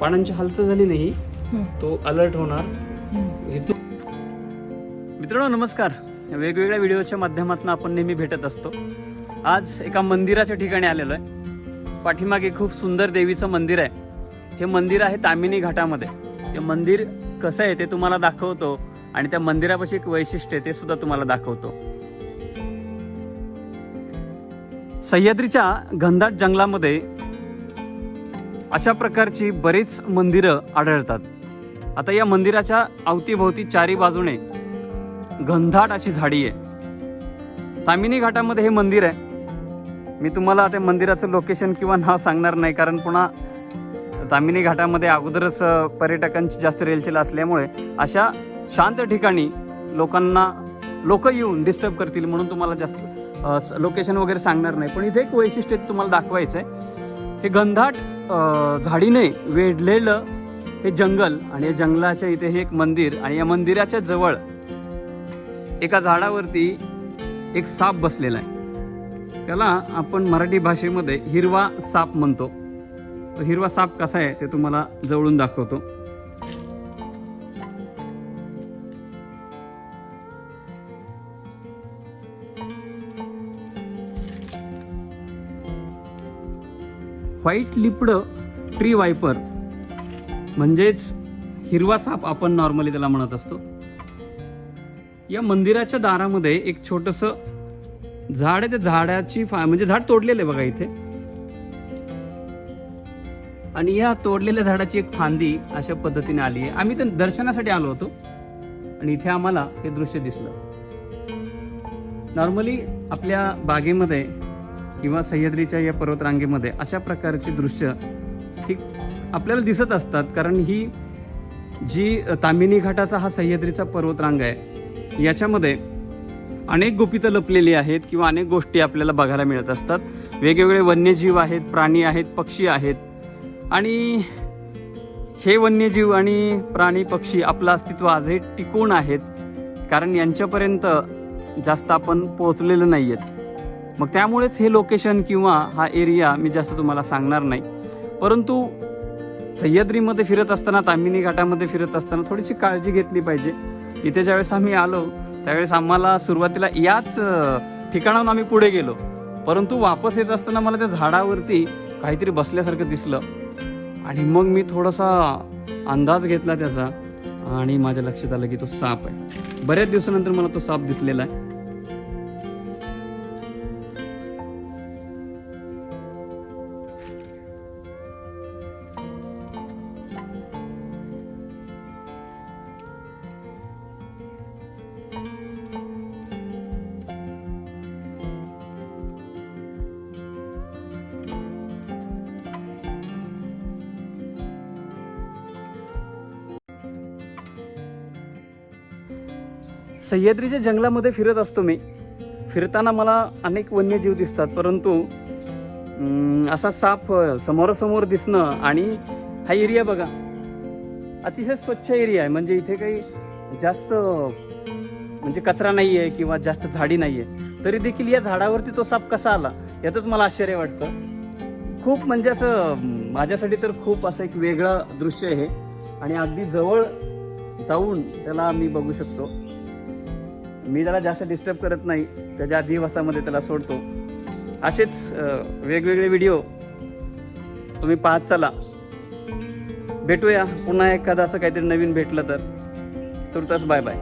पानांची हालचाल झाली नाही तो अलर्ट होणार. मित्रांनो नमस्कार. वेगवेगळ्या व्हिडिओच्या माध्यमातून आपण नेहमी भेटत असतो. आज एका मंदिराच्या ठिकाणी आलेलो आहे. पाठीमागे खूप सुंदर देवीचं मंदिर आहे. हे मंदिर आहे तामिनी घाटामध्ये. ते मंदिर कसं आहे ते तुम्हाला दाखवतो आणि त्या मंदिरापाशी एक वैशिष्ट्य आहे ते सुद्धा तुम्हाला दाखवतो. सह्याद्रीच्या घनदाट जंगलामध्ये अशा प्रकारची बरीच मंदिरं आढळतात. आता या मंदिराच्या अवतीभोवती चारी बाजूने घनदाट अशी झाडी आहे. तामिनी घाटामध्ये हे मंदिर आहे. मी तुम्हाला त्या मंदिराचं लोकेशन किंवा नाव सांगणार नाही कारण पुन्हा तामिनी घाटामध्ये अगोदरच पर्यटकांची जास्त रेलचेल असल्यामुळे अशा शांत ठिकाणी लोकांना लोक येऊन डिस्टर्ब करतील म्हणून तुम्हाला जास्त लोकेशन वगैरे सांगणार नाही. पण इथे एक वैशिष्ट्य तुम्हाला दाखवायचं आहे हे घनदाट झाडीने वेढलेलं हे जंगल आणि या जंगलाच्या इथे हे एक मंदिर आणि या मंदिराच्या जवळ एका झाडावरती एक साप बसलेला आहे. त्याला आपण मराठी भाषेमध्ये हिरवा साप म्हणतो. तो हिरवा साप कसा आहे ते तुम्हाला जवळून दाखवतो. व्हाईट लिपड ट्री वायपर म्हणजेच हिरवा साप आपण नॉर्मली त्याला म्हणत असतो. या मंदिराच्या दारामध्ये एक छोटस झाड आहे त्या झाडाची फा म्हणजे झाड तोडलेलं आहे बघा इथे. आणि या तोडलेल्या झाडाची एक फांदी अशा पद्धतीने आली आहे. आम्ही तर दर्शनासाठी आलो होतो. आणि इथे आम्हाला हे दृश्य दिसलं. नॉर्मली आपल्या बागेमध्ये किंवा सह्याद्रीच्या या पर्वतरांगेमध्ये अशा प्रकारची दृश्य ही आपल्याला दिसत असतात. कारण ही जी तामिनी घाटाचा हा सह्याद्रीचा पर्वतरांग आहे याच्यामध्ये अनेक गुपितं लपलेली आहेत किंवा अनेक गोष्टी आपल्याला बघायला मिळत असतात. वेगवेगळे वन्यजीव आहेत प्राणी आहेत पक्षी आहेत. आणि हे वन्यजीव आणि प्राणी पक्षी आपलं अस्तित्व आजही टिकून आहेत. कारण यांच्यापर्यंत जास्त आपण पोहोचलेलं नाही आहेत मग त्यामुळेच हे लोकेशन किंवा हा एरिया मी जास्त तुम्हाला सांगणार नाही. परंतु सह्याद्रीमध्ये फिरत असताना तामिनी घाटामध्ये फिरत असताना थोडीशी काळजी घेतली पाहिजे. इथे ज्यावेळेस आम्ही आलो त्यावेळेस आम्हाला सुरुवातीला याच ठिकाणाहून आम्ही पुढे गेलो. परंतु वापस येत असताना मला त्या झाडावरती काहीतरी बसल्यासारखं दिसलं. आणि मग मी थोडासा अंदाज घेतला त्याचा आणि माझ्या लक्षात आलं की तो साप आहे. बऱ्याच दिवसानंतर मला तो साप दिसलेला आहे. सह्याद्रीच्या जंगलामध्ये फिरत असतो मी. फिरताना मला अनेक वन्यजीव दिसतात परंतु असा साप समोरासमोर दिसणं आणि हा एरिया बघा. अतिशय स्वच्छ एरिया आहे. म्हणजे इथे काही जास्त म्हणजे कचरा नाही आहे किंवा जास्त झाडी नाही आहे तरी देखील या झाडावरती तो साप कसा आला यातच मला आश्चर्य वाटतं. खूप म्हणजे असं माझ्यासाठी तर खूप असं एक वेगळं दृश्य आहे. हे आणि अगदी जवळ जाऊन त्याला मी बघू शकतो. मी त्याला जास्त डिस्टर्ब करत नाही त्याच्या अधिवासामध्ये त्याला सोडतो. असेच वेगवेगळे व्हिडिओ तुम्ही पाहत चला. भेटूया पुन्हा एखादं असं काहीतरी नवीन भेटलं तर. तुर्तास बाय बाय